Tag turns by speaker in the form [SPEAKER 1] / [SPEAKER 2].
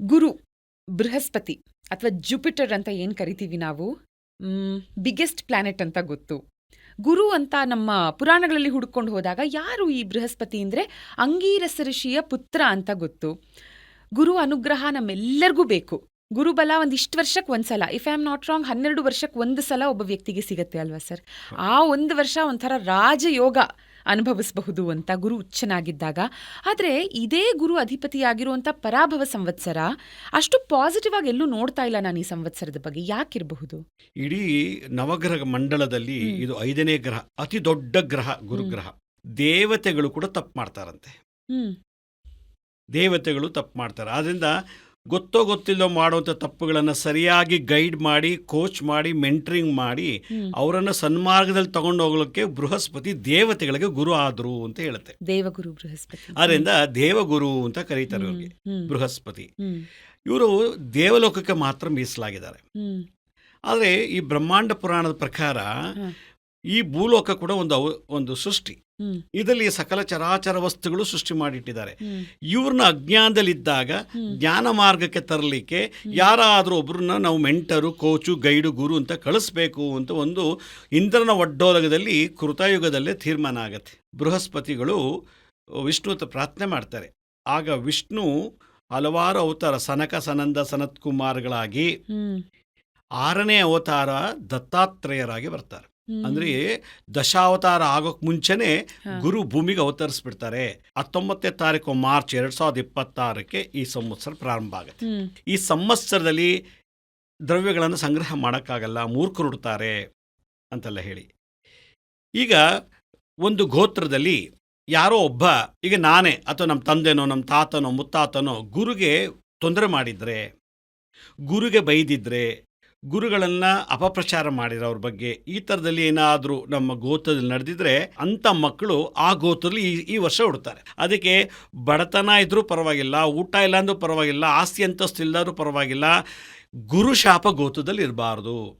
[SPEAKER 1] ಗುರು, ಬೃಹಸ್ಪತಿ ಅಥವಾ ಜುಪಿಟರ್ ಅಂತ ಏನು ಕರಿತೀವಿ ನಾವು? ಬಿಗ್ಗೆಸ್ಟ್ ಪ್ಲಾನೆಟ್ ಅಂತ ಗೊತ್ತು. ಗುರು ಅಂತ ನಮ್ಮ ಪುರಾಣಗಳಲ್ಲಿ ಹುಡ್ಕೊಂಡು ಹೋದಾಗ ಯಾರು ಈ ಬೃಹಸ್ಪತಿ ಅಂದರೆ? ಅಂಗೀರಸ ಋಷಿಯ ಪುತ್ರ ಅಂತ ಗೊತ್ತು. ಗುರು ಅನುಗ್ರಹ ನಮ್ಮೆಲ್ಲರಿಗೂ ಬೇಕು. ಗುರುಬಲ ಒಂದು ವರ್ಷಕ್ಕೆ ಒಂದ್ಸಲ. If I am not wrong ಹನ್ನೆರಡು ವರ್ಷಕ್ಕೆ ಒಂದು ಸಲ ಒಬ್ಬ ವ್ಯಕ್ತಿಗೆ ಸಿಗತ್ತೆ ಅಲ್ವಾ ಸರ್? ಆ ಒಂದು ವರ್ಷ ಒಂಥರ ರಾಜಯೋಗ. ಅನುಭವಿಸಬಹುದು ಅಂತ ಗುರು ಉಚ್ಚನಾಗಿದ್ದಾಗ ಆದರೆ ಇದೇ ಗುರು ಅಧಿಪತಿಯಾಗಿರುವಂಥ ಪರಾಭವ ಸಂವತ್ಸರ ಅಷ್ಟು ಪಾಸಿಟಿವ್ ಆಗಿ ಎಲ್ಲೂ ನೋಡ್ತಾ ಇಲ್ಲ ನಾನು ಈ ಸಂವತ್ಸರದ ಬಗ್ಗೆ. ಯಾಕಿರಬಹುದು?
[SPEAKER 2] ಇಡೀ ನವಗ್ರಹ ಮಂಡಲದಲ್ಲಿ ಇದು ಐದನೇ ಗ್ರಹ ಅತಿ ದೊಡ್ಡ ಗ್ರಹ ಗುರುಗ್ರಹ. ದೇವತೆಗಳು ಕೂಡ ತಪ್ಪು ಮಾಡ್ತಾರಂತೆ. ದೇವತೆಗಳು ತಪ್ಪು ಮಾಡ್ತಾರೆ. ಆದ್ರಿಂದ ಗೊತ್ತೋ ಗೊತ್ತಿಲ್ಲೋ ಮಾಡುವಂಥ ತಪ್ಪುಗಳನ್ನು ಸರಿಯಾಗಿ ಗೈಡ್ ಮಾಡಿ ಕೋಚ್ ಮಾಡಿ ಮೆಂಟ್ರಿಂಗ್ ಮಾಡಿ ಅವರನ್ನು ಸನ್ಮಾರ್ಗದಲ್ಲಿ ತಗೊಂಡು ಹೋಗ್ಲಿಕ್ಕೆ ಬೃಹಸ್ಪತಿ ದೇವತೆಗಳಿಗೆ ಗುರು ಆದರು ಅಂತ ಹೇಳುತ್ತೆ.
[SPEAKER 1] ದೇವಗುರು ಬೃಹಸ್ಪತಿ.
[SPEAKER 2] ಆದ್ರಿಂದ ದೇವಗುರು ಅಂತ ಕರೀತಾರೆ
[SPEAKER 1] ಇವ್ರಿಗೆ.
[SPEAKER 2] ಅವ್ರಿಗೆ ಬೃಹಸ್ಪತಿ. ಇವರು ದೇವಲೋಕಕ್ಕೆ ಮಾತ್ರ ಮೀಸಲಾಗಿದ್ದಾರೆ. ಆದರೆ ಈ ಬ್ರಹ್ಮಾಂಡ ಪುರಾಣದ ಪ್ರಕಾರ. ಈ ಭೂಲೋಕ ಕೂಡ ಒಂದು ಅವ- ಒಂದು ಸೃಷ್ಟಿ. ಇದರಲ್ಲಿ ಸಕಲ ಚರಾಚರ ವಸ್ತುಗಳು ಸೃಷ್ಟಿ ಮಾಡಿಟ್ಟಿದ್ದಾರೆ. ಇವ್ರನ್ನ ಅಜ್ಞಾನದಲ್ಲಿದ್ದಾಗ ಜ್ಞಾನ ಮಾರ್ಗಕ್ಕೆ ತರಲಿಕ್ಕೆ ಯಾರಾದರೂ ಒಬ್ಬರನ್ನ ನಾವು ಮೆಂಟರು ಕೋಚು ಗೈಡು ಗುರು ಅಂತ ಕಳಿಸ್ಬೇಕು ಅಂತ ಒಂದು ಇಂದ್ರನ ಒಡ್ಡೋಲಗದಲ್ಲಿ ಕೃತಯುಗದಲ್ಲೇ ತೀರ್ಮಾನ ಆಗತ್ತೆ. ಬೃಹಸ್ಪತಿಗಳು ವಿಷ್ಣು ಅಂತ ಪ್ರಾರ್ಥನೆ ಮಾಡ್ತಾರೆ. ಆಗ ವಿಷ್ಣು ಹಲವಾರು ಅವತಾರ ಸನಕ ಸನಂದ ಸನತ್ ಕುಮಾರ್ಗಳಾಗಿ ಆರನೇ ಅವತಾರ ದತ್ತಾತ್ರೇಯರಾಗಿ ಬರ್ತಾರೆ. ಅಂದ್ರೆ ದಶಾವತಾರ ಆಗೋಕ್ ಮುಂಚೆನೆ ಗುರು ಭೂಮಿಗೆ ಅವತರಿಸ್ಬಿಡ್ತಾರೆ. ಹತ್ತೊಂಬತ್ತನೇ ತಾರೀಕು ಮಾರ್ಚ್ ಎರಡ್ ಸಾವಿರದ ಇಪ್ಪತ್ತಾರಕ್ಕೆ ಈ ಸಂವತ್ಸರ ಪ್ರಾರಂಭ ಆಗುತ್ತೆ. ಈ ಸಂವತ್ಸರದಲ್ಲಿ ದ್ರವ್ಯಗಳನ್ನು ಸಂಗ್ರಹ ಮಾಡೋಕ್ಕಾಗಲ್ಲ ಮೂರ್ಖರುಡ್ತಾರೆ ಅಂತೆಲ್ಲ ಹೇಳಿ. ಈಗ ಒಂದು ಗೋತ್ರದಲ್ಲಿ ಯಾರೋ ಒಬ್ಬ ಈಗ ನಾನೇ ಅಥವಾ ನಮ್ಮ ತಂದೆನೋ ನಮ್ಮ ತಾತನೋ ಮುತ್ತಾತನೋ ಗುರುಗೆ ತೊಂದರೆ ಮಾಡಿದ್ರೆ ಗುರುಗೆ ಬೈದಿದ್ರೆ ಗುರುಗಳನ್ನು ಅಪಪ್ರಚಾರ ಮಾಡಿರೋ ಅವ್ರ ಬಗ್ಗೆ ಈ ಥರದಲ್ಲಿ ಏನಾದರೂ ನಮ್ಮ ಗೋತ್ರದಲ್ಲಿ ನಡೆದಿದ್ರೆ ಅಂಥ ಮಕ್ಕಳು ಆ ಗೋತ್ರದಲ್ಲಿ ಈ ವರ್ಷ ಹುಡ್ತಾರೆ. ಅದಕ್ಕೆ ಬಡತನ ಇದ್ರೂ ಪರವಾಗಿಲ್ಲ, ಊಟ ಇಲ್ಲ ಅಂದ್ರೂ ಪರವಾಗಿಲ್ಲ, ಆಸ್ತಿ ಅಂತಸ್ತು ಪರವಾಗಿಲ್ಲ ಗುರು ಶಾಪ ಗೋತ್ರದಲ್ಲಿ ಇರಬಾರ್ದು